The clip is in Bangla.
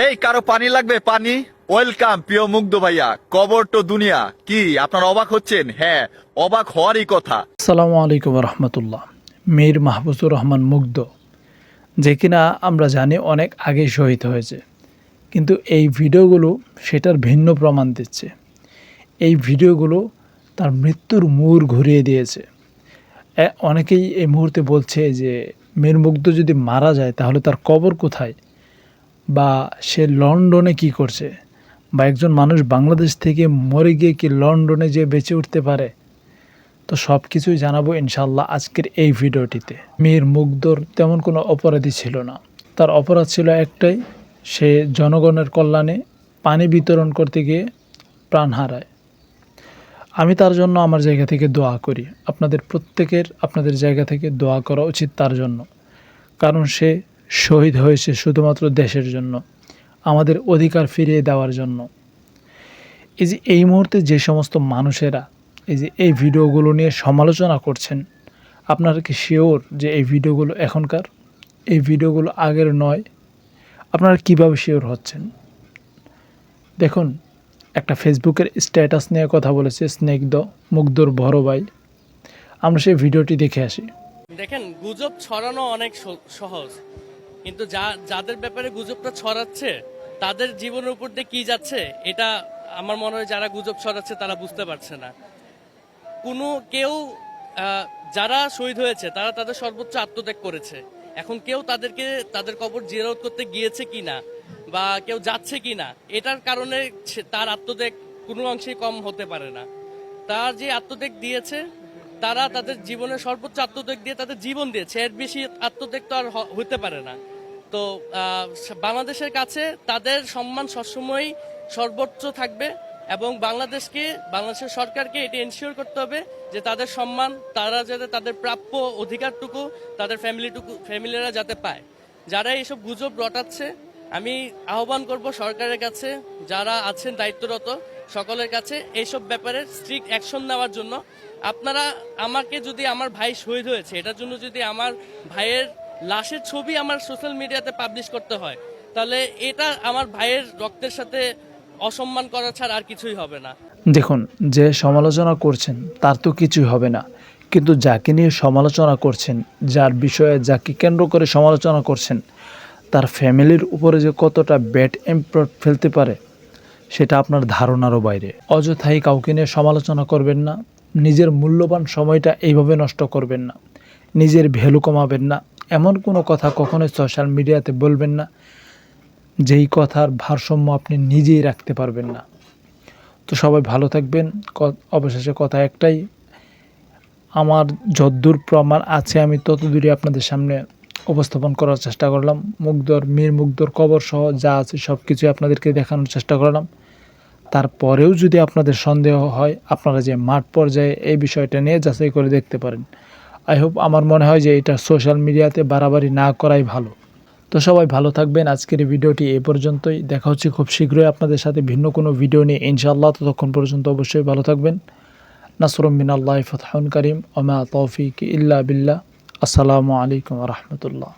এই, কারও পানি লাগবে? পানি? ওয়েলকাম, প্রিয় মুগ্ধ ভাইয়া। কবর তো দুনিয়া। কি, আপনার অবাক হচ্ছেন? হ্যাঁ অবাক হওয়ারই কথা। আসসালামু আলাইকুম রহমতুল্লাহ। মীর মাহবুবুর রহমান মুগ্ধ, যে কিনা আমরা জানি অনেক আগেই শহীদ হয়েছে, কিন্তু এই ভিডিওগুলো সেটার ভিন্ন প্রমাণ দিচ্ছে। এই ভিডিওগুলো তার মৃত্যুর মূর ঘুরিয়ে দিয়েছে। অনেকেই এই মুহূর্তে বলছে যে, মীর মুগ্ধ যদি মারা যায়, তাহলে তার কবর কোথায়? বা সে লন্ডনে কি করছে? বা একজন মানুষ বাংলাদেশ থেকে মরে গিয়ে কি লন্ডনে যে বেঁচে উঠতে পারে? তো সব কিছুই জানাব ইনশাল্লাহ আজকের এই ভিডিওটিতে। মেয়ের মুগ্ধর তেমন কোনো অপরাধী ছিল না। তার অপরাধ ছিল একটাই, সে জনগণের কল্যাণে পানি বিতরণ করতে গিয়ে প্রাণ হারায়। আমি তার জন্য আমার জায়গা থেকে দোয়া করি। আপনাদের প্রত্যেকের আপনাদের জায়গা থেকে দোয়া করা উচিত তার জন্য। কারণ সে শহীদ হয়েছে শুধুমাত্র দেশের জন্য, আমাদের অধিকার ফিরিয়ে দেওয়ার জন্য। এই যে এই মুহূর্তে যে সমস্ত মানুষেরা এই যে এই ভিডিওগুলো নিয়ে সমালোচনা করছেন, আপনারা কি শিওর যে এই ভিডিওগুলো এখনকার? এই ভিডিওগুলো আগের নয়। আপনারা কীভাবে শিওর হচ্ছেন? দেখুন, একটা ফেসবুকের স্ট্যাটাস নিয়ে কথা বলেছে স্নেগ্ধ মুগ্ধর বড় ভাই। আমরা সেই ভিডিওটি দেখে আসি। দেখেন, গুজব ছড়ানো অনেক সহজ। কিন্তু যা, যাদের ব্যাপারে গুজবটা ছড়াচ্ছে, তাদের জীবনের উপর দিয়ে কি যাচ্ছে, এটা আমার মনে হয় যারা গুজব ছড়াচ্ছে তারা বুঝতে পারছে না। কোনো কেউ যারা শহীদ হয়েছে, তারা তাদের সর্বোচ্চ আত্মত্যাগ করেছে। এখন কেউ তাদেরকে, তাদের কবর জিয়ারত করতে গিয়েছে কি না বা কেউ যাচ্ছে কিনা, এটার কারণে তার আত্মত্যাগ কোনো অংশেই কম হতে পারে না। তার যে আত্মত্যাগ দিয়েছে, তারা তাদের জীবনের সর্বোচ্চ আত্মত্যাগ দিয়ে তাদের জীবন দিয়েছে। এর বেশি আত্মত্যাগ তো আর হতে পারে না। তো বাংলাদেশের কাছে তাদের সম্মান সবসময়ই সর্বোচ্চ থাকবে এবং বাংলাদেশকে, বাংলাদেশের সরকারকে এটি এনশিওর করতে হবে যে তাদের সম্মান, তারা যাতে তাদের প্রাপ্য অধিকারটুকু, তাদের ফ্যামিলিটুকু ফ্যামিলিরা যাতে পায়। যারা এইসব গুজব রটাচ্ছে, আমি আহ্বান করব সরকারের কাছে, যারা আছেন দায়িত্বরত, সকলের কাছে এইসব ব্যাপারে স্ট্রিক্ট অ্যাকশন নেওয়ার জন্য। আপনারা আমাকে যদি আমার ভাই শহীদ হয়েছে, এটার জন্য যদি আমার ভাইয়ের লাশের ছবি আমার সোশ্যাল মিডিয়াতে পাবলিশ করতে হয়। তাহলে এটা আমার ভাইয়ের রক্তের সাথে অসম্মান করা ছাড়া আর কিছুই হবে না। দেখুন, যে সমালোচনা করছেন, তার তো কিছুই হবে না। কিন্তু যাকে নিয়ে সমালোচনা করছেন, যার বিষয়ে যাকে কেন্দ্র করে সমালোচনা করছেন, তার ফ্যামিলির উপরে যে কতটা ব্যাড ইম্প্যাক্ট ফেলতে পারে, সেটা আপনার ধারণারও বাইরে। অযথাই কাউকে নিয়ে সমালোচনা করবেন না, নিজের মূল্যবান সময়টা এইভাবে নষ্ট করবেন না, নিজের ভ্যালু কমাবেন না এমন কোনো কথা কখনোই সোশ্যাল মিডিয়াতে বলবেন না, যেই কথার ভারসাম্য আপনি নিজেই রাখতে পারবেন না। তো সবাই ভালো থাকবেন। অবশেষে কথা একটাই, আমার যদ্দূর প্রমাণ আছে আমি তত দূরই আপনাদের সামনে উপস্থাপন করার চেষ্টা করলাম। মুগ্ধর, মীর মুগ্ধর কবর সহ যা আছে সব কিছুই আপনাদেরকে দেখানোর চেষ্টা করলাম। তারপরেও যদি আপনাদের সন্দেহ হয়, আপনারা যে মাঠ পর্যায়ে এই বিষয়টা নিয়ে যাচাই করে দেখতে পারেন। আই হোপ আমার মনে হয় যে এটা সোশ্যাল মিডিয়াতে বাড়াবাড়ি না করাই ভালো। তো সবাই ভালো থাকবেন। আজকের ভিডিওটি এ পর্যন্তই। দেখা হচ্ছে খুব শীঘ্রই আপনাদের সাথে ভিন্ন কোনো ভিডিও নিয়ে। ইনশাআল্লাহ ততক্ষণ পর্যন্ত অবশ্যই ভালো থাকবেন। নাসরম মিনাল্লাহ ফতহুন করিম। ওমা তৌফিক ইল্লা বিল্লাহ। আসসালামু আলাইকুম রহমতুল্লাহ।